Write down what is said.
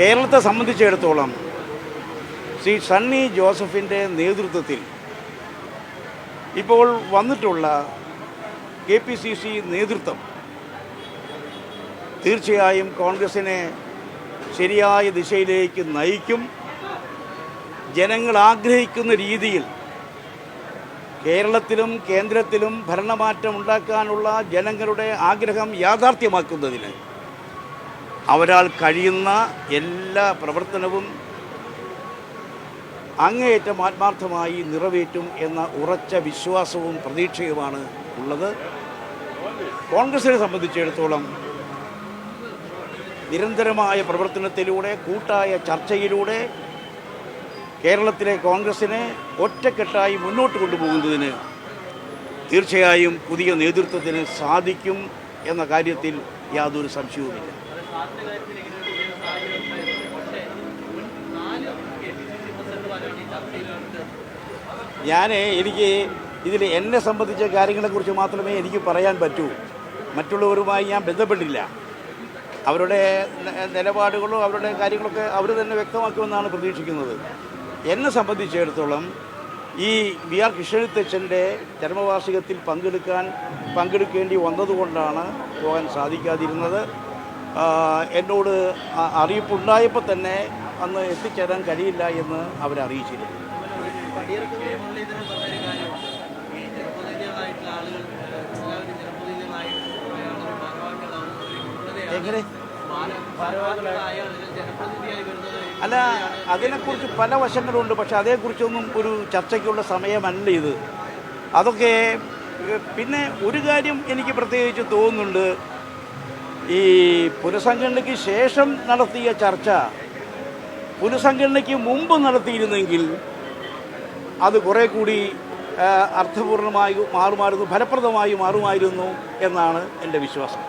കേരളത്തെ സംബന്ധിച്ചിടത്തോളം ശ്രീ സണ്ണി ജോസഫിന്റെ നേതൃത്വത്തിൽ ഇപ്പോൾ വന്നിട്ടുള്ള കെ പി സി സി നേതൃത്വം തീർച്ചയായും കോൺഗ്രസിനെ ശരിയായ ദിശയിലേക്ക് നയിക്കും. ജനങ്ങൾ ആഗ്രഹിക്കുന്ന രീതിയിൽ കേരളത്തിലും കേന്ദ്രത്തിലും ഭരണമാറ്റം ഉണ്ടാക്കാനുള്ള ജനങ്ങളുടെ ആഗ്രഹം യാഥാർത്ഥ്യമാക്കുന്നതിന് അവരാൽ കഴിയുന്ന എല്ലാ പ്രവർത്തനവും അങ്ങേയറ്റം ആത്മാർത്ഥമായി നിറവേറ്റും എന്ന ഉറച്ച വിശ്വാസവും പ്രതീക്ഷയുമാണ് ഉള്ളത്. കോൺഗ്രസിനെ സംബന്ധിച്ചിടത്തോളം നിരന്തരമായ പ്രവർത്തനത്തിലൂടെ കൂട്ടായ ചർച്ചയിലൂടെ കേരളത്തിലെ കോൺഗ്രസിനെ ഒറ്റക്കെട്ടായി മുന്നോട്ട് കൊണ്ടുപോകുന്നതിന് തീർച്ചയായും പുതിയ നേതൃത്വത്തിന് സാധിക്കും എന്ന കാര്യത്തിൽ യാതൊരു സംശയവുമില്ല. ഞാൻ എനിക്ക് ഇതിൽ എന്നെ സംബന്ധിച്ച കാര്യങ്ങളെക്കുറിച്ച് മാത്രമേ എനിക്ക് പറയാൻ പറ്റൂ. മറ്റുള്ളവരുമായി ഞാൻ ബന്ധപ്പെട്ടില്ല. അവരുടെ നിലപാടുകളോ അവരുടെ കാര്യങ്ങളൊക്കെ അവർ തന്നെ വ്യക്തമാക്കുമെന്നാണ് പ്രതീക്ഷിക്കുന്നത്. എന്നെ സംബന്ധിച്ചിടത്തോളം ഈ വി ആർ കൃഷ്ണത്തച്ഛന്റെ ചരമവാർഷികത്തിൽ പങ്കെടുക്കാൻ പങ്കെടുക്കേണ്ടി വന്നതുകൊണ്ടാണ് പോകാൻ സാധിക്കാതിരുന്നത്. എന്നോട് അറിയിപ്പുണ്ടായപ്പോൾ തന്നെ അന്ന് എത്തിച്ചേരാൻ കഴിയില്ല എന്ന് അവരറിയിച്ചിരുന്നു. എങ്ങനെ? അല്ല അതിനെക്കുറിച്ച് പല വശങ്ങളുണ്ട് പക്ഷെ അതേക്കുറിച്ചൊന്നും ഒരു ചർച്ചയ്ക്കുള്ള സമയമല്ല ഇത്. അതൊക്കെ പിന്നെ ഒരു കാര്യം എനിക്ക് പ്രത്യേകിച്ച് തോന്നുന്നുണ്ട്. ഈ പുനഃസംഘടനയ്ക്ക് ശേഷം നടത്തിയ ചർച്ച പുനഃസംഘടനയ്ക്ക് മുമ്പ് നടത്തിയിരുന്നെങ്കിൽ അത് കുറേ കൂടി അർത്ഥപൂർണമായി മാറുമായിരുന്നു ഫലപ്രദമായി മാറുമായിരുന്നു എന്നാണ് എന്റെ വിശ്വാസം.